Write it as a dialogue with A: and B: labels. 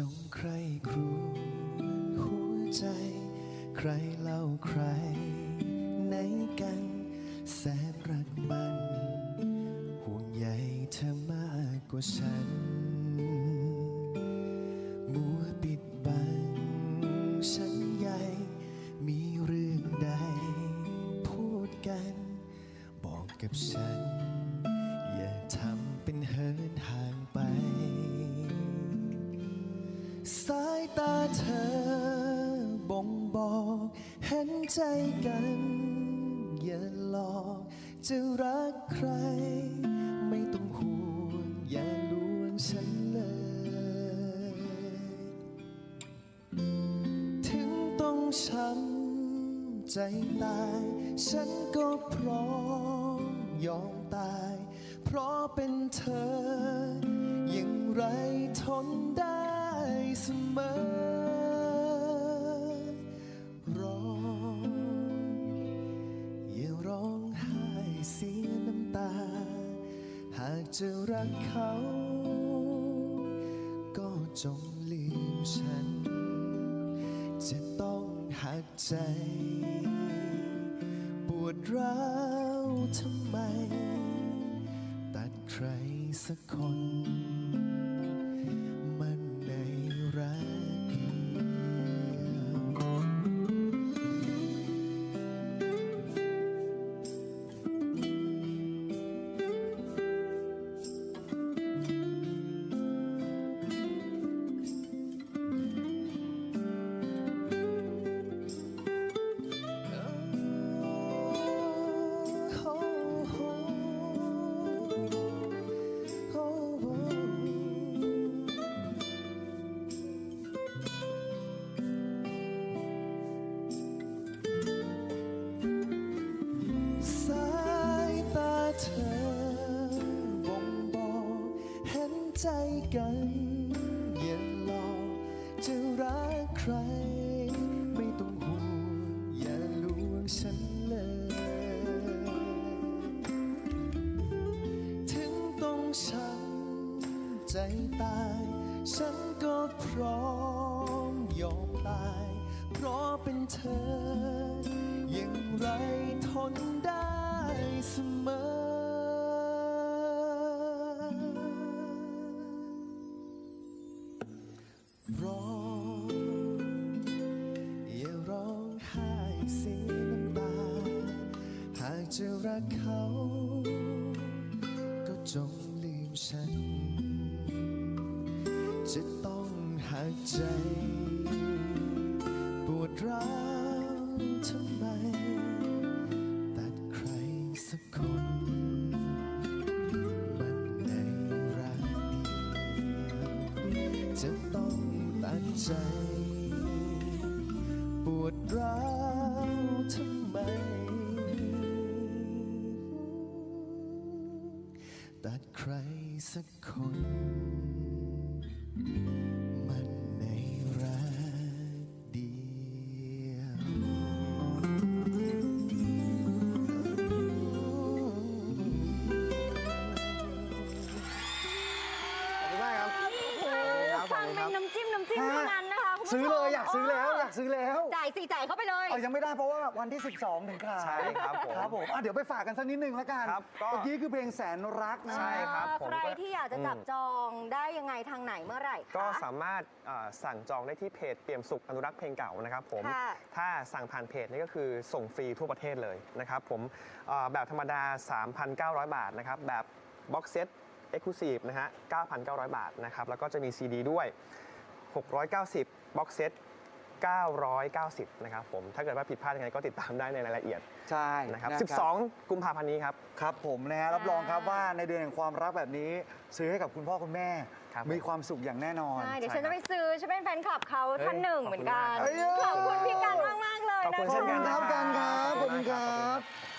A: จงใครครวญหัวใจ ใครเล่าใคร ไหนกันแสนรักมัน ห่วงใยเธอมากกว่าฉัน มัวปิดบังฉันใหญ่มีเรื่องใด พูดกัน บอกกับฉัน บอกเห็นใจกัน อย่าหลอกจะรักใคร ไม่ต้องห่วงอย่าลวงฉันเลย ถึงต้องช้ำใจตาย ฉันก็พร้อมยอมตาย เพราะเป็นเธออย่างไรทนได้เสมอากจะรักเขา ก็จงลืมฉัน จะต้องหักใจ ปวดร้าวทำไม ตัดใครสักคนมัน ใจกัน อย่าหลอกจะรักใคร ไม่ต้องห่วงอย่าลวงฉันเลย ถึงต้องช้ำใจตาย ฉันก็พร้อมยอมตาย เพราะเป็นเธออย่างไรทนได้เสมอ ร้องอย่าร้องไห้เสียน้ำตา หากจะรักเขา ก็จงลืมฉัน จะต้องหักใจ ปวดร้าวทำไม ตัดใครสักคนมันในรักเดียวจะต้อง ใจ ปวดร้าวทำไม ตัดใครสักคน
B: ซื้อเลยอยากซื้อแล้วอยากซื้อแล้ว
C: จ่ายสิจ่ายเข้าไปเลย
B: เอายังไม่ได้เพราะว่าวันที่ 12 ถึงขาย
D: ใช่ครับผม
B: ครับผมอะเดี๋ยวไปฝากกันสักนิดนึงแล้วกัน
D: ครับก็
B: เมื่อกี้คือเพลงแสนรักนะ
D: ใช่ครับ
C: เออ
D: ผม
C: ใคร
D: ก็
C: ที่อยากจะจับจองได้ยังไงทางไหนเมื่อไหร่คะ
D: ก็สามารถเอ่อสั่งจองได้ที่เพจเปี่ยมสุขอนุรักษ์เพลงเก่านะครับผม
C: ค่ะ
D: ถ้าสั่งผ่านเพจนี่ก็คือส่งฟรีทั่วประเทศเลยนะครับผมเอ่อแบบธรรมดา 3,900 บาทนะครับ แบบบ็อกเซตเอ็กซ์คลูซีฟนะฮะ 9,900 บาทนะครับ แล้วก็จะมีซีดีด้วย 690 บ็อกเซต990 นะครับผม ถ้าเกิดว่าผิดพลาดยังไงก็ติดตามได้ในรายละเอียด
B: ใช่
D: นะครับ 12 กุมภาพันธ์นี้ครับ
B: ครับผมนะฮะ รับรองครับว่าในเดือนแห่งความรักแบบนี้ ซื้อให้กับคุณพ่อคุณแม่
D: ครับผม
B: มีความสุขอย่างแน่นอน
C: ใช่ เดี๋ยวฉันจะไปซื้อ ฉันเป็นแฟนคลับเขา
D: เฮ้ย
C: ท่านหนึ่ง
D: ขอบคุณ
C: เหมือนกัน
D: มากครับ
C: ขอบคุณพี่กันมากๆเลย
D: ขอบ
C: นะ
D: คุณ
C: คะ
D: เช่นกัน
B: ขอบคุณครับ
D: ขอบ
B: ขอบคุณครับ
D: มาก